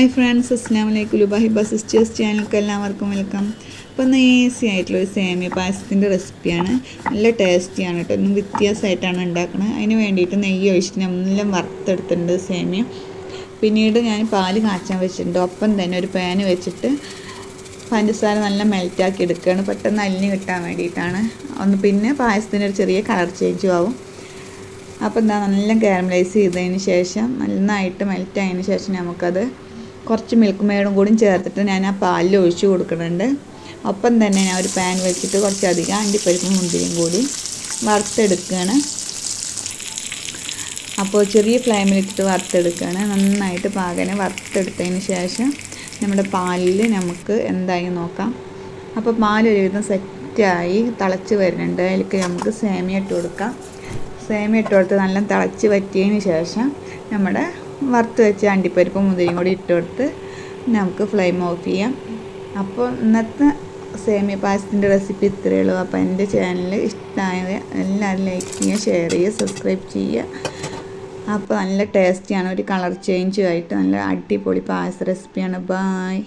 Hi friends അസ്സാം വലൈക്കും ലുബാഹിബ sisters ചാനലിലേക്ക് എല്ലാവർക്കും വെൽക്കം അപ്പോൾ ഇന്ന് ഈസി ആയിട്ടുള്ള ഒരു സേമിയ പായസത്തിന്റെ റെസിപ്പിയാണ് നല്ല ടേസ്റ്റിയാണ് കേട്ടോ ഒന്നും വ്യത്യാസമായിട്ടാണ് ഉണ്ടാക്കുന്നത് അതിന് വേണ്ടിയിട്ട് നെയ്യ് ഒഴിച്ചിട്ട് നല്ല വറുത്തെടുത്തിട്ടുണ്ട് സേമിയ. പിന്നീട് ഞാൻ പാൽ കാച്ചാൻ വെച്ചിട്ടുണ്ട്. ഒപ്പം തന്നെ ഒരു പാന് വെച്ചിട്ട് പഞ്ചസാര നല്ല മെൽറ്റാക്കി എടുക്കുകയാണ്. പെട്ടെന്ന് അലിഞ്ഞ് കിട്ടാൻ വേണ്ടിയിട്ടാണ്. ഒന്ന് പിന്നെ പായസത്തിന്റെ ഒരു ചെറിയ കളർ ചേഞ്ചും ആവും. അപ്പോൾ എന്താ നല്ല കാരമലൈസ് ചെയ്തതിന് ശേഷം നന്നായിട്ട് മെൽറ്റ് ആയതിന് ശേഷം നമുക്കത് കുറച്ച് മിൽക്ക് മേഡും കൂടി ചേർത്തിട്ട് ഞാൻ ആ പാലിൽ ഒഴിച്ചു കൊടുക്കുന്നുണ്ട്. ഒപ്പം തന്നെ ഞാൻ ഒരു പാൻ വെച്ചിട്ട് കുറച്ചധികം അണ്ടിപ്പരിപ്പും മുന്തിരിയും കൂടി വറുത്തെടുക്കുകയാണ്. അപ്പോൾ ചെറിയ ഫ്ലെയിമിലിട്ടിട്ട് വറുത്തെടുക്കുകയാണ്. നന്നായിട്ട് പാകനെ വറുത്തെടുത്തതിന് ശേഷം നമ്മുടെ പാലിൽ നമുക്ക് എന്തായി നോക്കാം. അപ്പോൾ പാൽ ഒരുവിധം സെറ്റായി തിളച്ച് വരുന്നുണ്ട്. അതിലേക്ക് നമുക്ക് സേമിയ ഇട്ട് കൊടുക്കാം. സേമിയ ഇട്ട് കൊടുത്ത് നല്ല തിളച്ച് പറ്റിയതിന് ശേഷം നമ്മുടെ വറുത്ത് വെച്ച അണ്ടിപ്പരിപ്പും മുന്തിരിയും കൂടി ഇട്ട് കൊടുത്ത് നമുക്ക് ഫ്ലെയിം ഓഫ് ചെയ്യാം. അപ്പോൾ ഇന്നത്തെ സേമിയ പായസത്തിന്റെ റെസിപ്പി ഇത്രയേ ഉള്ളൂ. അപ്പോൾ എന്റെ ചാനൽ ഇഷ്ടമായ എല്ലാവരും ലൈക്ക് ചെയ്യുക ഷെയർ ചെയ്യുക സബ്സ്ക്രൈബ് ചെയ്യുക. അപ്പോൾ നല്ല ടേസ്റ്റിയാണ്. ഒരു കളർ ചേഞ്ചും ആയിട്ട് നല്ല അടിപൊളി പായസ റെസിപ്പിയാണ്. ബായ്